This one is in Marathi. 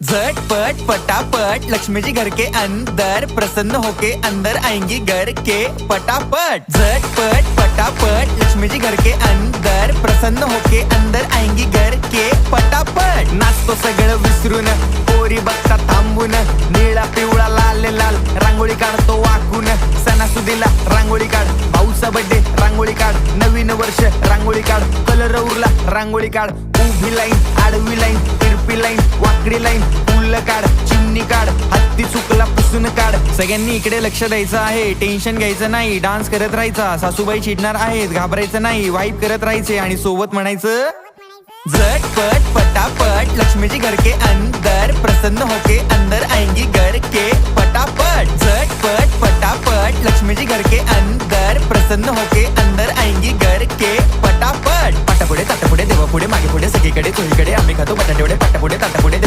झटपट पटापट लक्ष्मी जी घर के अंदर प्रसन्न होके अंदर आएंगी घर के पटापट। झटपट पटापट लक्ष्मी जी घर के अंदर प्रसन्न होके अंदर आएंगी घर के पटापट। नाचतो सगळं विसरून पोरी बघता थांबून निळा पिवळा लाल लाल रांगोळी काढतो वाकून. सणासुदीला रांगोळी काढ भाऊचा बड्डे रांगोळी काढ. नवीन वर्ष रांगोळी काढ. कलर उरला रांगोळी काढ. उभी लाईन आडवी लाईन तिरपी लाईन वाकडी लाईन पुल काढ चिमणी काढ हत्ती चुकला पुसून काढ. सगळ्यांनी इकडे लक्ष द्यायचं आहे टेन्शन घ्यायचं नाही डान्स करत राहायचा. सासूबाई चिडणार आहेत घाबरायचं नाही वाईप करत राहायचे आणि सोबत म्हणायचं झटपट पटापट लक्ष्मी घरके घर के अंदर प्रसन्न होके अंदर आएंगी घर के पटापट झटपट पटापट लक्ष्मी घरके घर के अंदर प्रसन्न होके अंदर आएंगी घर के पटापट. पाटापुढे ताटापुढे देवापुढे मागे पुढे सगळीकडे चोहीकडे आम्ही खातो बटाटेवडे पाटापुढे ताटापुढे